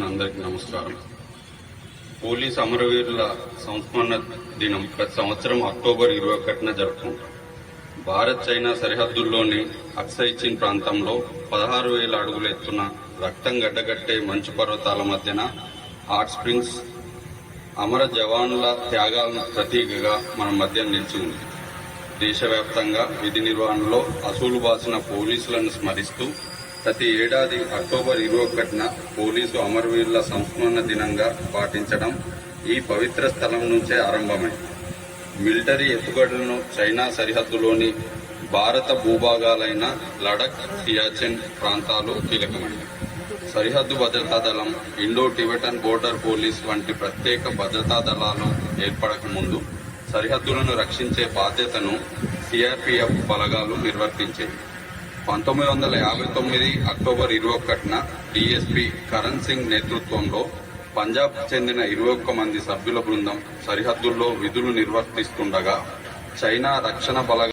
అందరికీ నమస్కారం. పోలీస్ అమరవీరుల సంస్మరణ దినం ప్రతి సంవత్సరం అక్టోబర్ ఇరవై ఒకటిన జరుపుకుంటాం. భారత్ చైనా సరిహద్దుల్లోని అక్సైచిన్ ప్రాంతంలో పదహారు వేల అడుగులు ఎత్తున రక్తం గడ్డగట్టే మంచు పర్వతాల మధ్యన హాట్ స్ప్రింగ్స్ అమర జవానుల త్యాగాలను ప్రతీకగా మన మధ్య నిలిచి ఉంది. దేశవ్యాప్తంగా విధి నిర్వహణలో అసూలు బాసిన పోలీసులను స్మరిస్తూ ప్రతి ఏడాది అక్టోబర్ ఇరవై ఒకటిన పోలీసు అమరవీరుల సంస్మరణ దినంగా పాటించడం ఈ పవిత్ర స్థలం నుంచే ఆరంభమైంది మిలిటరీ ఎత్తుగడలను చైనా సరిహద్దులోని భారత భూభాగాలైన లడక్ సియాచిన్ ప్రాంతాలు కీలకమైనవి. సరిహద్దు భద్రతా దళం ఇండో టిబెటన్ బోర్డర్ పోలీస్ వంటి ప్రత్యేక భద్రతా దళాలు ఏర్పడక ముందు సరిహద్దులను రక్షించే బాధ్యతను సిఆర్పిఎఫ్ బలగాలు నిర్వర్తించేవి పంతొమ్మిది వందల యాభై తొమ్మిది అక్టోబర్ ఇరవై ఒకటిన డిఎస్పీ కరణ్ సింగ్ నేతృత్వంలో పంజాబ్ చెందిన ఇరవై ఒక్క మంది సభ్యుల బృందం సరిహద్దుల్లో విధులు నిర్వర్తిస్తుండగా చైనా రక్షణ బలగా